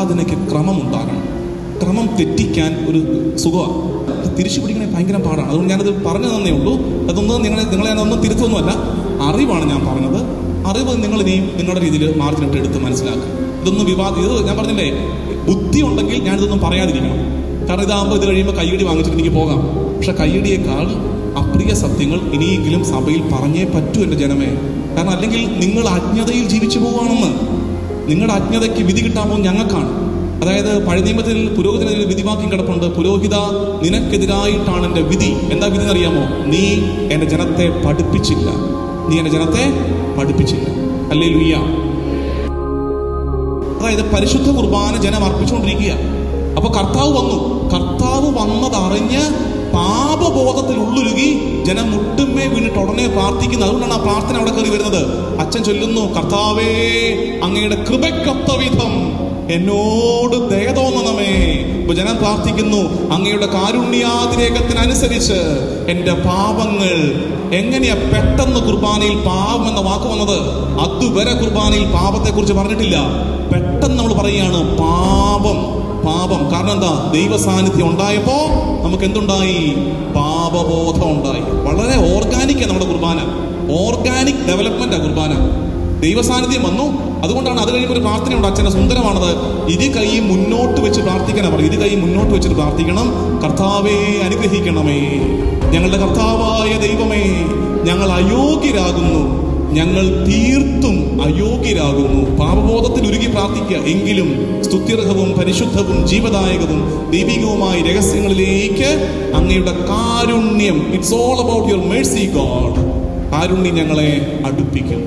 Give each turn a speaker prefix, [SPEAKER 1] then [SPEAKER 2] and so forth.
[SPEAKER 1] ആരാധനയ്ക്ക് ക്രമമുണ്ടാകണം. ക്രമം തെറ്റിക്കാൻ ഒരു സുഖമാണ്. തിരിച്ചു പിടിക്കണേ ഭയങ്കര പാടാണ്. അതുകൊണ്ട് ഞാനത് പറഞ്ഞു തന്നേ ഉള്ളൂ. അതൊന്നും നിങ്ങളെ നിങ്ങളെ ഒന്നും തിരുത്തൊന്നുമല്ല അറിവാണ് ഞാൻ പറഞ്ഞത്. അറിവ് നിങ്ങൾ ഇനിയും നിങ്ങളുടെ രീതിയിൽ മാർജിനിട്ട് എടുത്ത് മനസ്സിലാക്കുക. ഇതൊന്നും വിവാദം ഇത് ഞാൻ പറഞ്ഞില്ലേ? ബുദ്ധി ഉണ്ടെങ്കിൽ ഞാനിതൊന്നും പറയാതിരിക്കണം. കാരണം ഇതാകുമ്പോൾ ഇത് കഴിയുമ്പോൾ കൈയടി വാങ്ങിച്ചിട്ട് എനിക്ക് പോകാം. പക്ഷെ കൈയടിയേക്കാൾ അപ്രിയ സത്യങ്ങൾ ഇനിയെങ്കിലും സഭയിൽ പറഞ്ഞേ പറ്റൂ എന്റെ ജനമേ. കാരണം അല്ലെങ്കിൽ നിങ്ങൾ അജ്ഞതയിൽ ജീവിച്ചു പോവുകയാണെന്ന്. നിങ്ങളുടെ അജ്ഞതയ്ക്ക് വിധി കിട്ടാമോ ഞങ്ങൾക്കാണ്. അതായത് പഴയ നിയമത്തിൽ പുരോഹിതനെതിരെ വിധിവാക്യം കിടപ്പുണ്ട്. പുരോഹിത നിനക്കെതിരായിട്ടാണ് എന്റെ വിധി. എന്താ വിധി എന്നറിയാമോ നീ എന്റെ ജനത്തെ പഠിപ്പിച്ചില്ല. നീ എന്റെ ജനത്തെ പഠിപ്പിച്ചില്ല. അല്ലേ ലുയ്യ അതായത് പരിശുദ്ധ കുർബാന ജനം അർപ്പിച്ചുകൊണ്ടിരിക്കുക അപ്പൊ കർത്താവ് വന്നു. കർത്താവ് വന്നതറിഞ്ഞ് പാപബോധത്തിൽ ഉള്ളുരുകി ജനം മുട്ടുമേ വീണിട്ട് ഉടനെ പ്രാർത്ഥിക്കുന്നത് അതുകൊണ്ടാണ് ആ പ്രാർത്ഥന അവിടെ കയറി വരുന്നത്. അച്ഛൻ ചൊല്ലുന്നു കർത്താവേ അങ്ങയുടെ കൃപയ്ക്കൊത്ത വിധം എന്നോട് ദയ ഇപ്പൊ ജനം പ്രാർത്ഥിക്കുന്നു. അങ്ങയുടെ കാരുണ്യാതിരേകത്തിനനുസരിച്ച് എന്റെ പാപങ്ങൾ എങ്ങനെയാ പെട്ടെന്ന് കുർബാനയിൽ പാപം എന്ന വാക്ക് വന്നത്? അതുവരെ കുർബാനയിൽ പാപത്തെ കുറിച്ച് പറഞ്ഞിട്ടില്ല. പെട്ടെന്ന് നമ്മൾ പറയുകയാണ് പാപം പാപം. കാരണം എന്താ? ദൈവ സാന്നിധ്യം ഉണ്ടായപ്പോ നമുക്ക് എന്തുണ്ടായി പാപബോധം ഉണ്ടായി. വളരെ ഓർഗാനിക്കാണ് നമ്മുടെ കുർബാന. ഓർഗാനിക് ഡെവലപ്മെന്റ് ആ കുർബാന. ദൈവ സാന്നിധ്യം വന്നു. അതുകൊണ്ടാണ് അത് കഴിയുമ്പോൾ ഒരു പ്രാർത്ഥനയുണ്ട്. അച്ഛനെ സുന്ദരമാണത്. ഇരു കൈ മുന്നോട്ട് വെച്ച് പ്രാർത്ഥിക്കണം പറയും ഇരു കൈ മുന്നോട്ട് വെച്ചിട്ട് പ്രാർത്ഥിക്കണം. കർത്താവേ അനുഗ്രഹിക്കണമേ. ഞങ്ങളുടെ കർത്താവായ ദൈവമേ ഞങ്ങൾ അയോഗ്യരാകുന്നു. ഞങ്ങൾ തീർത്തും അയോഗ്യരാകുന്നു. പാപബോധത്തിൽ ഉരുകി പ്രാർത്ഥിക്കുക. എങ്കിലും സ്തുത്യർഹവും പരിശുദ്ധവും ജീവദായകവും ദൈവികവുമായ രഹസ്യങ്ങളിലേക്ക് അങ്ങയുടെ കാരുണ്യം. It's all about your mercy God കാരുണ്യം ഞങ്ങളെ അടുപ്പിക്കും.